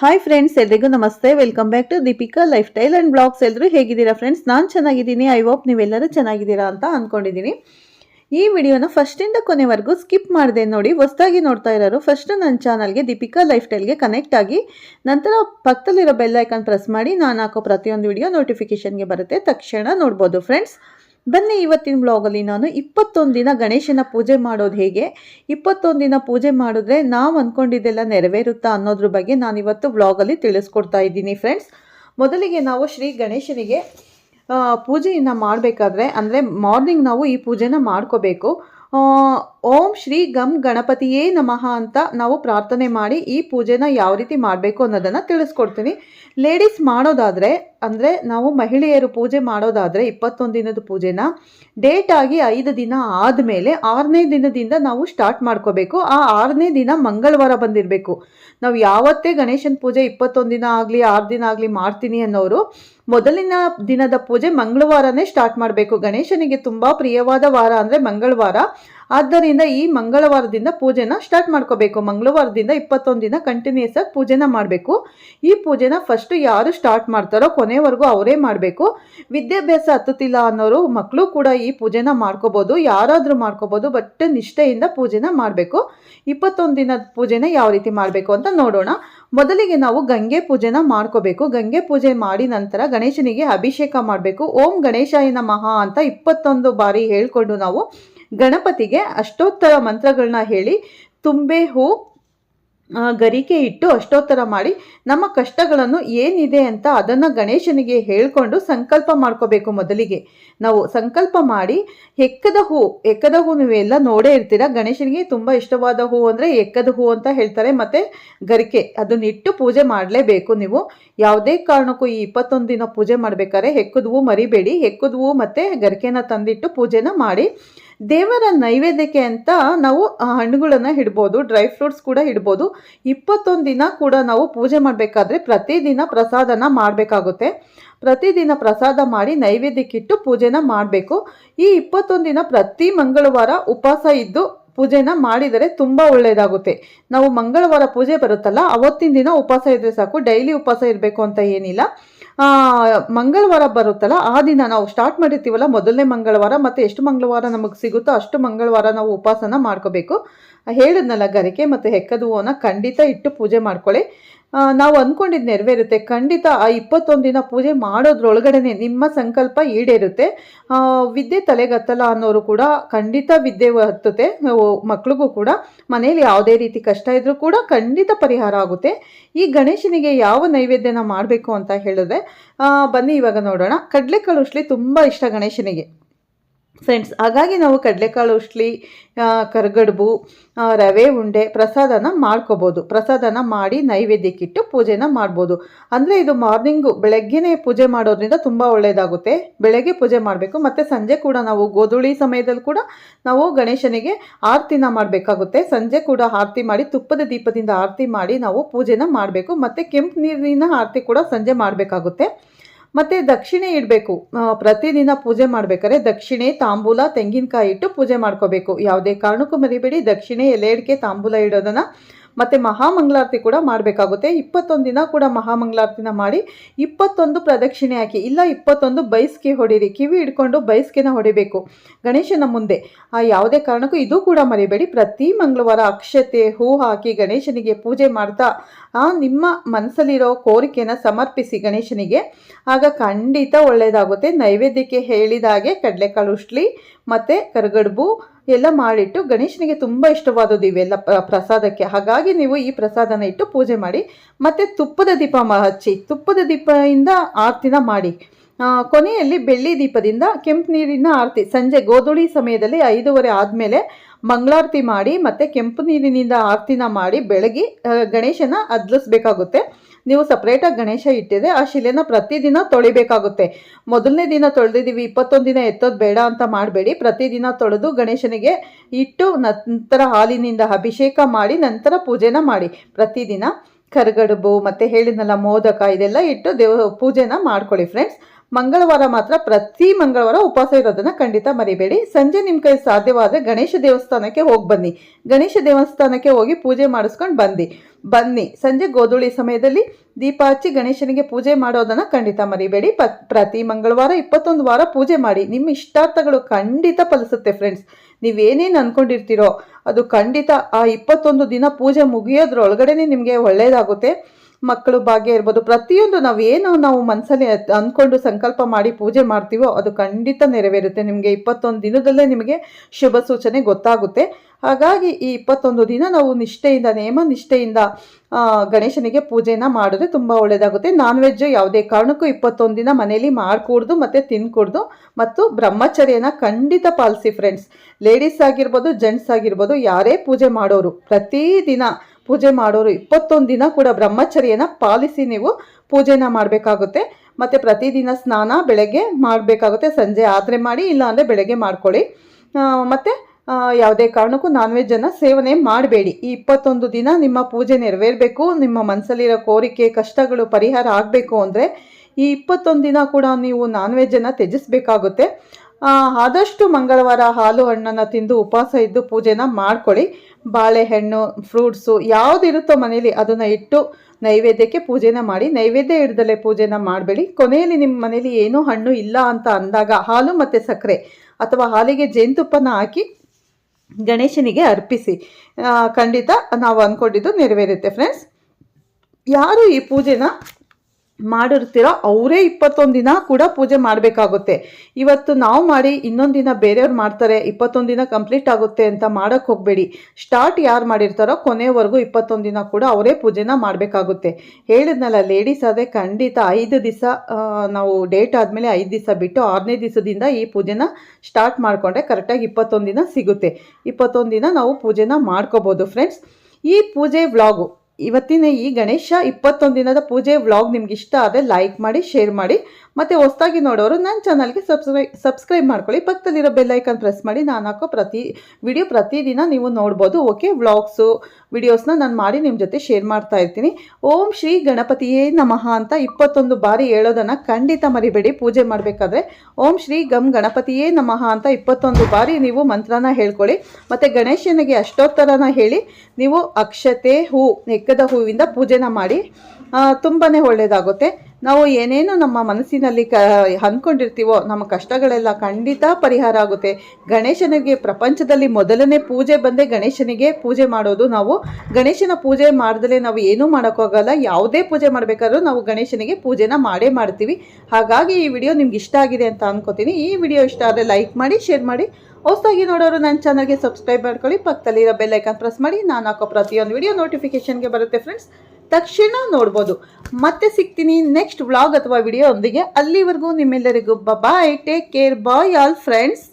Hi friends ಎಲ್ರಿಗೂ ನಮಸ್ತೆ. Welcome back to Deepika life style and blogs ಎಲ್ಲರೂ ಹೇಗಿದ್ದೀರಾ ಫ್ರೆಂಡ್ಸ್ ನಾನು ಚೆನ್ನಾಗಿದ್ದೀನಿ. ಐ ಹೋಪ್ ನೀವೆಲ್ಲರೂ ಚೆನ್ನಾಗಿದ್ದೀರಾ ಅಂತ ಅಂದ್ಕೊಂಡಿದ್ದೀನಿ ಈ ವಿಡಿಯೋನ ಫಸ್ಟಿಂದ ಕೊನೆವರೆಗೂ ಸ್ಕಿಪ್ ಮಾಡಿದೆ ನೋಡಿ. ಹೊಸದಾಗಿ ನೋಡ್ತಾ ಇರೋರು ಫಸ್ಟ್ ನನ್ನ ಚಾನಲ್ಗೆ ದೀಪಿಕಾ ಲೈಫ್ ಸ್ಟೈಲ್ಗೆ ಕನೆಕ್ಟ್ ಆಗಿ, ನಂತರ ಪಕ್ಕದಲ್ಲಿರೋ ಬೆಲ್ ಐಕಾನ್ ಪ್ರೆಸ್ ಮಾಡಿ, ನಾನು ಹಾಕೋ ಪ್ರತಿಯೊಂದು ವಿಡಿಯೋ ನೋಟಿಫಿಕೇಷನ್ಗೆ ಬರುತ್ತೆ. ತಕ್ಷಣ ನೋಡ್ಬೋದು ಫ್ರೆಂಡ್ಸ್ ಬನ್ನಿ ಇವತ್ತಿನ ಬ್ಲಾಗಲ್ಲಿ ನಾನು ಇಪ್ಪತ್ತೊಂದು ದಿನ ಗಣೇಶನ ಪೂಜೆ ಮಾಡೋದು ಹೇಗೆ? ಇಪ್ಪತ್ತೊಂದು ದಿನ ಪೂಜೆ ಮಾಡಿದ್ರೆ ನಾವು ಅಂದ್ಕೊಂಡಿದ್ದೆಲ್ಲ ನೆರವೇರುತ್ತಾ ಅನ್ನೋದ್ರ ಬಗ್ಗೆ ನಾನು ಇವತ್ತು ಬ್ಲಾಗಲ್ಲಿ ತಿಳಿಸ್ಕೊಡ್ತಾ ಇದ್ದೀನಿ ಫ್ರೆಂಡ್ಸ್ ಮೊದಲಿಗೆ ನಾವು ಶ್ರೀ ಗಣೇಶನಿಗೆ ಪೂಜೆಯನ್ನು ಮಾಡಬೇಕಾದ್ರೆ, ಅಂದರೆ ಮಾರ್ನಿಂಗ್ ನಾವು ಈ ಪೂಜೆನ ಮಾಡ್ಕೋಬೇಕು. ಓಂ ಶ್ರೀ ಗಮ್ ಗಣಪತಿಯೇ ನಮಃ ಅಂತ ನಾವು ಪ್ರಾರ್ಥನೆ ಮಾಡಿ ಈ ಪೂಜೆನ ಯಾವ ರೀತಿ ಮಾಡಬೇಕು ಅನ್ನೋದನ್ನು ತಿಳಿಸ್ಕೊಡ್ತೀನಿ. ಲೇಡೀಸ್ ಮಾಡೋದಾದರೆ, ಅಂದರೆ ನಾವು ಮಹಿಳೆಯರು ಪೂಜೆ ಮಾಡೋದಾದರೆ ಇಪ್ಪತ್ತೊಂದು ದಿನದ ಪೂಜೆನ ಡೇಟ್ ಆಗಿ ಐದು ದಿನ ಆದಮೇಲೆ ಆರನೇ ದಿನದಿಂದ ನಾವು ಸ್ಟಾರ್ಟ್ ಮಾಡ್ಕೋಬೇಕು. ಆ ಆರನೇ ದಿನ ಮಂಗಳವಾರ ಬಂದಿರಬೇಕು. ನಾವು ಯಾವತ್ತೇ ಗಣೇಶನ ಪೂಜೆ ಇಪ್ಪತ್ತೊಂದು ದಿನ ಆಗಲಿ, ಆರು ದಿನ ಆಗಲಿ ಮಾಡ್ತೀನಿ ಅನ್ನೋರು ಮೊದಲಿನ ದಿನದ ಪೂಜೆ ಮಂಗಳವಾರನೇ ಸ್ಟಾರ್ಟ್ ಮಾಡಬೇಕು. ಗಣೇಶನಿಗೆ ತುಂಬ ಪ್ರಿಯವಾದ ವಾರ ಅಂದರೆ ಮಂಗಳವಾರ. ಆದ್ದರಿಂದ ಈ ಮಂಗಳವಾರದಿಂದ ಪೂಜೆನ ಸ್ಟಾರ್ಟ್ ಮಾಡ್ಕೋಬೇಕು. ಮಂಗಳವಾರದಿಂದ ಇಪ್ಪತ್ತೊಂದು ದಿನ ಕಂಟಿನ್ಯೂಸ್ ಆಗಿ ಪೂಜೆನ ಮಾಡಬೇಕು. ಈ ಪೂಜೆನ ಫಸ್ಟು ಯಾರು ಸ್ಟಾರ್ಟ್ ಮಾಡ್ತಾರೋ ಕೊನೆವರೆಗೂ ಅವರೇ ಮಾಡಬೇಕು. ವಿದ್ಯಾಭ್ಯಾಸ ಹತ್ತುತ್ತಿಲ್ಲ ಅನ್ನೋರು ಮಕ್ಕಳು ಕೂಡ ಈ ಪೂಜೆನ ಮಾಡ್ಕೋಬೋದು. ಯಾರಾದರೂ ಮಾಡ್ಕೋಬೋದು ಬಟ್ ನಿಷ್ಠೆಯಿಂದ ಪೂಜೆನ ಮಾಡಬೇಕು. ಇಪ್ಪತ್ತೊಂದು ದಿನದ ಪೂಜೆನ ಯಾವ ರೀತಿ ಮಾಡಬೇಕು ಅಂತ ನೋಡೋಣ. ಮೊದಲಿಗೆ ನಾವು ಗಂಗೆ ಪೂಜೆನ ಮಾಡ್ಕೋಬೇಕು. ಗಂಗೆ ಪೂಜೆ ಮಾಡಿ ನಂತರ ಗಣೇಶನಿಗೆ ಅಭಿಷೇಕ ಮಾಡಬೇಕು. ಓಂ ಗಣೇಶಾಯನ ಮಹಾ ಅಂತ ಇಪ್ಪತ್ತೊಂದು ಬಾರಿ ಹೇಳಿಕೊಂಡು ನಾವು ಗಣಪತಿಗೆ ಅಷ್ಟೋತ್ತರ ಮಂತ್ರಗಳನ್ನ ಹೇಳಿ ತುಂಬೆ ಹೂ ಗರಿಕೆ ಇಟ್ಟು ಅಷ್ಟೋತ್ತರ ಮಾಡಿ ನಮ್ಮ ಕಷ್ಟಗಳನ್ನು ಏನಿದೆ ಅಂತ ಅದನ್ನು ಗಣೇಶನಿಗೆ ಹೇಳಿಕೊಂಡು ಸಂಕಲ್ಪ ಮಾಡ್ಕೋಬೇಕು ಮೊದಲಿಗೆ. ನಾವು ಸಂಕಲ್ಪ ಮಾಡಿ ಎಕ್ಕದ ಹೂ ಎಕ್ಕದ ಹೂ ನೀವೆಲ್ಲ ನೋಡೇ ಇರ್ತೀರ? ಗಣೇಶನಿಗೆ ತುಂಬ ಇಷ್ಟವಾದ ಹೂ ಅಂದರೆ ಎಕ್ಕದ ಹೂ ಅಂತ ಹೇಳ್ತಾರೆ. ಮತ್ತು ಗರಿಕೆ ಅದನ್ನಿಟ್ಟು ಪೂಜೆ ಮಾಡಲೇಬೇಕು ನೀವು. ಯಾವುದೇ ಕಾರಣಕ್ಕೂ ಈ ಇಪ್ಪತ್ತೊಂದು ದಿನ ಪೂಜೆ ಮಾಡಬೇಕಾದ್ರೆ ಹೆಕ್ಕದ ಹೂ ಮರಿಬೇಡಿ. ಹೆಕ್ಕದ ಹೂ ಮತ್ತು ಗರಿಕೆನ ತಂದಿಟ್ಟು ಪೂಜೆನ ಮಾಡಿ ದೇವರ ನೈವೇದ್ಯಕ್ಕೆ ಅಂತ ನಾವು ಹಣ್ಣುಗಳನ್ನು ಇಡ್ಬೋದು ಡ್ರೈ ಫ್ರೂಟ್ಸ್ ಕೂಡ ಇಡ್ಬೋದು. ಇಪ್ಪತ್ತೊಂದು ದಿನ ಕೂಡ ನಾವು ಪೂಜೆ ಮಾಡಬೇಕಾದ್ರೆ ಪ್ರತಿದಿನ ಪ್ರಸಾದನ ಮಾಡಬೇಕಾಗುತ್ತೆ. ಪ್ರತಿದಿನ ಪ್ರಸಾದ ಮಾಡಿ ನೈವೇದ್ಯಕ್ಕಿಟ್ಟು ಪೂಜೆನ ಮಾಡಬೇಕು. ಈ ಇಪ್ಪತ್ತೊಂದು ದಿನ ಪ್ರತಿ ಮಂಗಳವಾರ ಉಪವಾಸ ಇದ್ದು ಪೂಜೆನ ಮಾಡಿದರೆ ತುಂಬ ಒಳ್ಳೆಯದಾಗುತ್ತೆ ನಾವು ಮಂಗಳವಾರ ಪೂಜೆ ಬರುತ್ತಲ್ಲ, ಅವತ್ತಿನ ದಿನ ಉಪವಾಸ ಇದ್ದರೆ ಸಾಕು, ಡೈಲಿ ಉಪವಾಸ ಇರಬೇಕು ಅಂತ ಏನಿಲ್ಲ. ಮಂಗಳವಾರ ಬರುತ್ತಲ್ಲ, ಆ ದಿನ ನಾವು ಸ್ಟಾರ್ಟ್ ಮಾಡಿರ್ತೀವಲ್ಲ, ಮೊದಲನೇ ಮಂಗಳವಾರ, ಮತ್ತು ಎಷ್ಟು ಮಂಗಳವಾರ ನಮಗೆ ಸಿಗುತ್ತೋ ಅಷ್ಟು ಮಂಗಳವಾರ ನಾವು ಉಪವಾಸನ ಮಾಡ್ಕೋಬೇಕು. ಹೇಳಿದ್ನಲ್ಲ, ಗರಿಕೆ ಮತ್ತು ಹೆಕ್ಕದ ಹೂವನ್ನು ಖಂಡಿತ ಇಟ್ಟು ಪೂಜೆ ಮಾಡ್ಕೊಳ್ಳಿ. ನಾವು ಅಂದ್ಕೊಂಡಿದ್ದು ನೆರವೇರುತ್ತೆ. ಖಂಡಿತ ಆ ಇಪ್ಪತ್ತೊಂದು ದಿನ ಪೂಜೆ ಮಾಡೋದ್ರೊಳಗಡೆನೆ ನಿಮ್ಮ ಸಂಕಲ್ಪ ಈಡೇರುತ್ತೆ. ವಿದ್ಯೆ ತಲೆಗತ್ತಲ್ಲ ಅನ್ನೋರು ಕೂಡ ಖಂಡಿತ ವಿದ್ಯೆ ಹತ್ತುತ್ತೆ. ಮಕ್ಳಿಗೂ ಕೂಡ ಮನೆಯಲ್ಲಿ ಯಾವುದೇ ರೀತಿ ಕಷ್ಟ ಇದ್ರೂ ಕೂಡ ಖಂಡಿತ ಪರಿಹಾರ ಆಗುತ್ತೆ. ಈ ಗಣೇಶನಿಗೆ ಯಾವ ನೈವೇದ್ಯನ ಮಾಡಬೇಕು ಅಂತ ಹೇಳಿದ್ರೆ ಬನ್ನಿ ಇವಾಗ ನೋಡೋಣ. ಕಡಲೆಕಾಳು ಉಸ್ಲಿ ತುಂಬ ಇಷ್ಟ ಗಣೇಶನಿಗೆ. ಫ್ರೆಂಡ್ಸ್ ಹಾಗಾಗಿ ನಾವು ಕಡಲೆಕಾಳು ಉಷ್ಲಿ ಕರ್ಗಡ್ಬು ರವೆ ಉಂಡೆ ಪ್ರಸಾದನ ಮಾಡ್ಕೋಬೋದು. ಪ್ರಸಾದನ ಮಾಡಿ ನೈವೇದ್ಯಕ್ಕಿಟ್ಟು ಪೂಜೆನ ಮಾಡ್ಬೋದು. ಅಂದರೆ ಇದು ಮಾರ್ನಿಂಗು ಬೆಳಗ್ಗೆನೇ ಪೂಜೆ ಮಾಡೋದ್ರಿಂದ ತುಂಬ ಒಳ್ಳೆಯದಾಗುತ್ತೆ ಬೆಳಗ್ಗೆ ಪೂಜೆ ಮಾಡಬೇಕು. ಮತ್ತು ಸಂಜೆ ಕೂಡ ನಾವು ಗೋಧುಳಿ ಸಮಯದಲ್ಲಿ ಕೂಡ ನಾವು ಗಣೇಶನಿಗೆ ಆರತಿನ ಮಾಡಬೇಕಾಗುತ್ತೆ. ಸಂಜೆ ಕೂಡ ಆರತಿ ಮಾಡಿ, ತುಪ್ಪದ ದೀಪದಿಂದ ಆರತಿ ಮಾಡಿ ನಾವು ಪೂಜೆನ ಮಾಡಬೇಕು. ಮತ್ತು ಕೆಂಪು ನೀರಿನ ಆರತಿ ಕೂಡ ಸಂಜೆ ಮಾಡಬೇಕಾಗುತ್ತೆ. ಮತ್ತು ದಕ್ಷಿಣೆ ಇಡಬೇಕು. ಪ್ರತಿದಿನ ಪೂಜೆ ಮಾಡಬೇಕಾದ್ರೆ ದಕ್ಷಿಣೆ, ತಾಂಬೂಲ, ತೆಂಗಿನಕಾಯಿ ಇಟ್ಟು ಪೂಜೆ ಮಾಡ್ಕೋಬೇಕು. ಯಾವುದೇ ಕಾರಣಕ್ಕೂ ಮರಿಬೇಡಿ. ದಕ್ಷಿಣೆ ಎಲೆ ಅಡಿಕೆ, ತಾಂಬೂಲ ಇಡೋದನ್ನು ಮತ್ತು ಮಹಾಮಂಗಳಾರತಿ ಕೂಡ ಮಾಡಬೇಕಾಗುತ್ತೆ. ಇಪ್ಪತ್ತೊಂದು ದಿನ ಕೂಡ ಮಹಾಮಂಗಳಾರತಿನ ಮಾಡಿ ಇಪ್ಪತ್ತೊಂದು ಪ್ರದಕ್ಷಿಣೆ ಹಾಕಿ, ಇಲ್ಲ ಇಪ್ಪತ್ತೊಂದು ಬೈಸ್ಗೆ ಹೊಡೀರಿ, ಕಿವಿ ಹಿಡ್ಕೊಂಡು ಬೈಸ್ಗೆನ ಹೊಡಿಬೇಕು. ಗಣೇಶನ ಮುಂದೆ ಆ ಯಾವುದೇ ಕಾರಣಕ್ಕೂ ಇದು ಕೂಡ ಮರಿಬೇಡಿ. ಪ್ರತಿ ಮಂಗಳವಾರ ಅಕ್ಷತೆ, ಹೂ ಹಾಕಿ ಗಣೇಶನಿಗೆ ಪೂಜೆ ಮಾಡ್ತಾ ಆ ನಿಮ್ಮ ಮನಸ್ಸಲ್ಲಿರೋ ಕೋರಿಕೆನ ಸಮರ್ಪಿಸಿ ಗಣೇಶನಿಗೆ. ಆಗ ಖಂಡಿತ ಒಳ್ಳೆಯದಾಗುತ್ತೆ ನೈವೇದ್ಯಕ್ಕೆ ಹೇಳಿದ ಹಾಗೆ ಕಡಲೆಕಾಳು ಉಷ್ಲಿ ಮತ್ತು ಕರಗಡ್ಬು ಎಲ್ಲ ಮಾಡಿಟ್ಟು ಗಣೇಶನಿಗೆ ತುಂಬ ಇಷ್ಟವಾದದ್ದು ಇವೆಲ್ಲ ಪ್ರ- ಪ್ರಸಾದಕ್ಕೆ. ಹಾಗಾಗಿ ನೀವು ಈ ಪ್ರಸಾದನ ಇಟ್ಟು ಪೂಜೆ ಮಾಡಿ, ಮತ್ತು ತುಪ್ಪದ ದೀಪ ಹಚ್ಚಿ, ತುಪ್ಪದ ದೀಪದಿಂದ ಆರತಿನ ಮಾಡಿ. ಕೊನೆಯಲ್ಲಿ ಬೆಳ್ಳಿ ದೀಪದಿಂದ ಕೆಂಪು ನೀರಿನ ಆರತಿ. ಸಂಜೆ ಗೋಧೂಳಿ ಸಮಯದಲ್ಲಿ ಐದೂವರೆ ಆದಮೇಲೆ ಮಂಗಳಾರತಿ ಮಾಡಿ ಮತ್ತು ಕೆಂಪು ನೀರಿನಿಂದ ಆರತಿನ ಮಾಡಿ ಬೆಳಗ್ಗೆ ಗಣೇಶನ ಅದ್ಲಿಸ್ಬೇಕಾಗುತ್ತೆ. ನೀವು ಸಪ್ರೇಟಾಗಿ ಗಣೇಶ ಇಟ್ಟಿದೆ ಆ ಶಿಲೆನ ಪ್ರತಿದಿನ ತೊಳಿಬೇಕಾಗುತ್ತೆ. ಮೊದಲನೇ ದಿನ ತೊಳೆದಿದ್ದೀವಿ, ಇಪ್ಪತ್ತೊಂದು ದಿನ ಎತ್ತೋದು ಬೇಡ ಅಂತ ಮಾಡಬೇಡಿ. ಪ್ರತಿದಿನ ತೊಳೆದು ಗಣೇಶನಿಗೆ ಇಟ್ಟು ನಂತರ ಹಾಲಿನಿಂದ ಅಭಿಷೇಕ ಮಾಡಿ, ನಂತರ ಪೂಜೆನ ಮಾಡಿ. ಪ್ರತಿದಿನ ಕರಗಡುಬು ಮತ್ತು ಹೇಳಿದ್ನಲ್ಲ ಮೋದಕ, ಇದೆಲ್ಲ ಇಟ್ಟು ದೇವ ಪೂಜೆನ ಮಾಡ್ಕೊಳ್ಳಿ ಫ್ರೆಂಡ್ಸ್ ಮಂಗಳವಾರ ಮಾತ್ರ ಪ್ರತಿ ಮಂಗಳವಾರ ಉಪವಾಸ ಇರೋದನ್ನ ಖಂಡಿತ ಮರಿಬೇಡಿ. ಸಂಜೆ ನಿಮ್ಮ ಕೈ ಸಾಧ್ಯವಾದರೆ ಗಣೇಶ ದೇವಸ್ಥಾನಕ್ಕೆ ಹೋಗಿ ಬನ್ನಿ. ಗಣೇಶ ದೇವಸ್ಥಾನಕ್ಕೆ ಹೋಗಿ ಪೂಜೆ ಮಾಡಿಸ್ಕೊಂಡು ಬಂದಿ ಬನ್ನಿ. ಸಂಜೆ ಗೋಧೂಳಿ ಸಮಯದಲ್ಲಿ ದೀಪ ಹಚ್ಚಿ ಗಣೇಶನಿಗೆ ಪೂಜೆ ಮಾಡೋದನ್ನ ಖಂಡಿತ ಮರಿಬೇಡಿ. ಪ ಪ್ರತಿ ಮಂಗಳವಾರ ಇಪ್ಪತ್ತೊಂದು ವಾರ ಪೂಜೆ ಮಾಡಿ. ನಿಮ್ಮ ಇಷ್ಟಾರ್ಥಗಳು ಖಂಡಿತ ಫಲಿಸುತ್ತೆ ಫ್ರೆಂಡ್ಸ್ ನೀವೇನೇನು ಅನ್ಕೊಂಡಿರ್ತೀರೋ ಅದು ಖಂಡಿತ ಆ ಇಪ್ಪತ್ತೊಂದು ದಿನ ಪೂಜೆ ಮುಗಿಯೋದ್ರೊಳಗಡೆನೆ ನಿಮಗೆ ಒಳ್ಳೆಯದಾಗುತ್ತೆ ಮಕ್ಕಳು ಭಾಗ್ಯ ಇರ್ಬೋದು. ಪ್ರತಿಯೊಂದು ನಾವು ಏನು ನಾವು ಮನಸ್ಸಲ್ಲಿ ಅಂದ್ಕೊಂಡು ಸಂಕಲ್ಪ ಮಾಡಿ ಪೂಜೆ ಮಾಡ್ತೀವೋ ಅದು ಖಂಡಿತ ನೆರವೇರುತ್ತೆ. ನಿಮಗೆ ಇಪ್ಪತ್ತೊಂದು ದಿನದಲ್ಲೇ ನಿಮಗೆ ಶುಭ ಸೂಚನೆ ಗೊತ್ತಾಗುತ್ತೆ. ಹಾಗಾಗಿ ಈ ಇಪ್ಪತ್ತೊಂದು ದಿನ ನಾವು ನಿಷ್ಠೆಯಿಂದ, ನೇಮ ನಿಷ್ಠೆಯಿಂದ ಗಣೇಶನಿಗೆ ಪೂಜೆನ ಮಾಡಿದ್ರೆ ತುಂಬ ಒಳ್ಳೆಯದಾಗುತ್ತೆ ನಾನ್ ವೆಜ್ಜು ಯಾವುದೇ ಕಾರಣಕ್ಕೂ ಇಪ್ಪತ್ತೊಂದು ದಿನ ಮನೇಲಿ ಮಾಡ್ಕೂಡ್ದು ಮತ್ತು ತಿನ್ಕೂಡ್ದು ಮತ್ತು ಬ್ರಹ್ಮಚರ್ಯನ ಖಂಡಿತ ಪಾಲಿಸಿ ಫ್ರೆಂಡ್ಸ್ ಲೇಡೀಸ್ ಆಗಿರ್ಬೋದು ಜೆಂಟ್ಸ್ ಆಗಿರ್ಬೋದು, ಯಾರೇ ಪೂಜೆ ಮಾಡೋರು ಪ್ರತಿದಿನ ಪೂಜೆ ಮಾಡೋರು ಇಪ್ಪತ್ತೊಂದು ದಿನ ಕೂಡ ಬ್ರಹ್ಮಚರ್ಯನ ಪಾಲಿಸಿ ನೀವು ಪೂಜೆನ ಮಾಡಬೇಕಾಗುತ್ತೆ. ಮತ್ತು ಪ್ರತಿದಿನ ಸ್ನಾನ ಬೆಳಗ್ಗೆ ಮಾಡಬೇಕಾಗುತ್ತೆ. ಸಂಜೆ ಆದರೆ ಮಾಡಿ, ಇಲ್ಲಾಂದರೆ ಬೆಳಗ್ಗೆ ಮಾಡ್ಕೊಳ್ಳಿ. ಮತ್ತು ಯಾವುದೇ ಕಾರಣಕ್ಕೂ ನಾನ್ ವೆಜ್ಜನ್ನು ಸೇವನೆ ಮಾಡಬೇಡಿ. ಈ ಇಪ್ಪತ್ತೊಂದು ದಿನ ನಿಮ್ಮ ಪೂಜೆ ನೆರವೇರಬೇಕು, ನಿಮ್ಮ ಮನಸ್ಸಲ್ಲಿರೋ ಕೋರಿಕೆ, ಕಷ್ಟಗಳು ಪರಿಹಾರ ಆಗಬೇಕು ಅಂದರೆ ಈ ಇಪ್ಪತ್ತೊಂದು ದಿನ ಕೂಡ ನೀವು ನಾನ್ ವೆಜ್ಜನ್ನು ತ್ಯಜಿಸಬೇಕಾಗುತ್ತೆ. ಆದಷ್ಟು ಮಂಗಳವಾರ ಹಾಲು ಹಣ್ಣನ್ನು ತಿಂದು ಉಪವಾಸ ಇದ್ದು ಪೂಜೆನ ಮಾಡ್ಕೊಳ್ಳಿ. ಬಾಳೆಹಣ್ಣು, ಫ್ರೂಟ್ಸು ಯಾವುದಿರುತ್ತೋ ಮನೇಲಿ ಅದನ್ನು ಇಟ್ಟು ನೈವೇದ್ಯಕ್ಕೆ ಪೂಜೆನ ಮಾಡಿ. ನೈವೇದ್ಯ ಹಿಡ್ದಲೇ ಪೂಜೆನ ಮಾಡಬೇಡಿ. ಕೊನೆಯಲ್ಲಿ ನಿಮ್ಮ ಮನೇಲಿ ಏನೂ ಹಣ್ಣು ಇಲ್ಲ ಅಂತ ಅಂದಾಗ ಹಾಲು ಮತ್ತು ಸಕ್ಕರೆ ಅಥವಾ ಹಾಲಿಗೆ ಜೇನುತುಪ್ಪನ ಹಾಕಿ ಗಣೇಶನಿಗೆ ಅರ್ಪಿಸಿ. ಖಂಡಿತ ನಾವು ಅಂದ್ಕೊಂಡಿದ್ದು ನೆರವೇರುತ್ತೆ ಫ್ರೆಂಡ್ಸ್. ಯಾರು ಈ ಪೂಜೆನ ಮಾಡಿರ್ತೀರೋ ಅವರೇ ಇಪ್ಪತ್ತೊಂದು ದಿನ ಕೂಡ ಪೂಜೆ ಮಾಡಬೇಕಾಗುತ್ತೆ. ಇವತ್ತು ನಾವು ಮಾಡಿ ಇನ್ನೊಂದು ದಿನ ಬೇರೆಯವ್ರು ಮಾಡ್ತಾರೆ, ಇಪ್ಪತ್ತೊಂದು ದಿನ ಕಂಪ್ಲೀಟ್ ಆಗುತ್ತೆ ಅಂತ ಮಾಡೋಕ್ಕೆ ಹೋಗಬೇಡಿ. ಸ್ಟಾರ್ಟ್ ಯಾರು ಮಾಡಿರ್ತಾರೋ ಕೊನೆವರೆಗೂ ಇಪ್ಪತ್ತೊಂದು ದಿನ ಕೂಡ ಅವರೇ ಪೂಜೆನ ಮಾಡಬೇಕಾಗುತ್ತೆ. ಹೇಳಿದ್ನಲ್ಲ, ಲೇಡೀಸ್ ಆದರೆ ಖಂಡಿತ ಐದು ದಿವಸ ನಾವು ಡೇಟ್ ಆದಮೇಲೆ ಐದು ದಿವಸ ಬಿಟ್ಟು ಆರನೇ ದಿವಸದಿಂದ ಈ ಪೂಜೆನ ಸ್ಟಾರ್ಟ್ ಮಾಡಿಕೊಂಡ್ರೆ ಕರೆಕ್ಟಾಗಿ ಇಪ್ಪತ್ತೊಂದು ದಿನ ಸಿಗುತ್ತೆ. ಇಪ್ಪತ್ತೊಂದು ದಿನ ನಾವು ಪೂಜೆನ ಮಾಡ್ಕೋಬೋದು. ಫ್ರೆಂಡ್ಸ್, ಈ ಪೂಜೆ ವ್ಲಾಗು ಇವತ್ತಿನ ಈ ಗಣೇಶ ಇಪ್ಪತ್ತೊಂದು ದಿನದ ಪೂಜೆ ವ್ಲಾಗ್ ನಿಮ್ಗೆ ಇಷ್ಟ ಆದರೆ ಲೈಕ್ ಮಾಡಿ ಶೇರ್ ಮಾಡಿ. ಮತ್ತು ಹೊಸದಾಗಿ ನೋಡೋರು ನನ್ನ ಚಾನಲ್ಗೆ ಸಬ್ಸ್ಕ್ರೈ, ಸಬ್ಸ್ಕ್ರೈಬ್ ಮಾಡ್ಕೊಳ್ಳಿ. ಪಕ್ಕದಲ್ಲಿರೋ ಬೆಲ್ ಐಕನ್ ಪ್ರೆಸ್ ಮಾಡಿ. ನಾನು ಹಾಕೋ ಪ್ರತಿ ವಿಡಿಯೋ ಪ್ರತಿದಿನ ನೀವು ನೋಡ್ಬೋದು. ಓಕೆ, ವ್ಲಾಗ್ಸು, ವಿಡಿಯೋಸ್ನ ನಾನು ಮಾಡಿ ನಿಮ್ಮ ಜೊತೆ ಶೇರ್ ಮಾಡ್ತಾ ಇರ್ತೀನಿ. ಓಂ ಶ್ರೀ ಗಣಪತಿಯೇ ನಮಃ ಅಂತ ಇಪ್ಪತ್ತೊಂದು ಬಾರಿ ಹೇಳೋದನ್ನು ಖಂಡಿತ ಮರಿಬೇಡಿ. ಪೂಜೆ ಮಾಡಬೇಕಾದ್ರೆ ಓಂ ಶ್ರೀ ಗಮ್ ಗಣಪತಿಯೇ ನಮಃ ಅಂತ ಇಪ್ಪತ್ತೊಂದು ಬಾರಿ ನೀವು ಮಂತ್ರನ ಹೇಳ್ಕೊಳ್ಳಿ. ಮತ್ತು ಗಣೇಶನಿಗೆ ಅಷ್ಟೋತ್ತರನ ಹೇಳಿ ನೀವು ಅಕ್ಷತೆ ಹೂ, ನೆಕ್ಕದ ಹೂವಿಂದ ಪೂಜೆನ ಮಾಡಿ. ತುಂಬಾ ಒಳ್ಳೆಯದಾಗುತ್ತೆ ನಾವು ಏನೇನು ನಮ್ಮ ಮನಸ್ಸಿನಲ್ಲಿ ಕ ಅಂದ್ಕೊಂಡಿರ್ತೀವೋ ನಮ್ಮ ಕಷ್ಟಗಳೆಲ್ಲ ಖಂಡಿತ ಪರಿಹಾರ ಆಗುತ್ತೆ. ಗಣೇಶನಿಗೆ ಪ್ರಪಂಚದಲ್ಲಿ ಮೊದಲನೇ ಪೂಜೆ ಬಂದೇ ಗಣೇಶನಿಗೆ ಪೂಜೆ ಮಾಡೋದು ನಾವು, ಗಣೇಶನ ಪೂಜೆ ಮಾಡಿದ್ರೆ ನಾವು ಏನೂ ಮಾಡೋಕ್ಕಾಗಲ್ಲ. ಯಾವುದೇ ಪೂಜೆ ಮಾಡಬೇಕಾದ್ರೂ ನಾವು ಗಣೇಶನಿಗೆ ಪೂಜೆನ ಮಾಡೇ ಮಾಡ್ತೀವಿ. ಹಾಗಾಗಿ ಈ ವಿಡಿಯೋ ನಿಮ್ಗೆ ಇಷ್ಟ ಆಗಿದೆ ಅಂತ ಅನ್ಕೋತೀನಿ. ಈ ವಿಡಿಯೋ ಇಷ್ಟ ಆದರೆ ಲೈಕ್ ಮಾಡಿ, ಶೇರ್ ಮಾಡಿ. ಹೊಸದಾಗಿ ನೋಡೋರು ನನ್ನ ಚಾನಲ್ಗೆ ಸಬ್ಸ್ಕ್ರೈಬ್ ಮಾಡ್ಕೊಳ್ಳಿ. ಪಕ್ಕದಲ್ಲಿರೋ ಬೆಲ್ ಐಕಾನ್ ಪ್ರೆಸ್ ಮಾಡಿ. ನಾನು ಹಾಕೋ ಪ್ರತಿಯೊಂದು ವಿಡಿಯೋ ನೋಟಿಫಿಕೇಷನ್ಗೆ ಬರುತ್ತೆ ಫ್ರೆಂಡ್ಸ್ ತಕ್ಷಣ ನೋಡ್ಬೋದು. ಮತ್ತೆ ಸಿಗ್ತೀನಿ ನೆಕ್ಸ್ಟ್ ವ್ಲಾಗ್ ಅಥವಾ ವಿಡಿಯೋ ಒಂದಿಗೆ. ಅಲ್ಲಿವರೆಗೂ ನಿಮ್ಮೆಲ್ಲರಿಗೂ bye take care bye all friends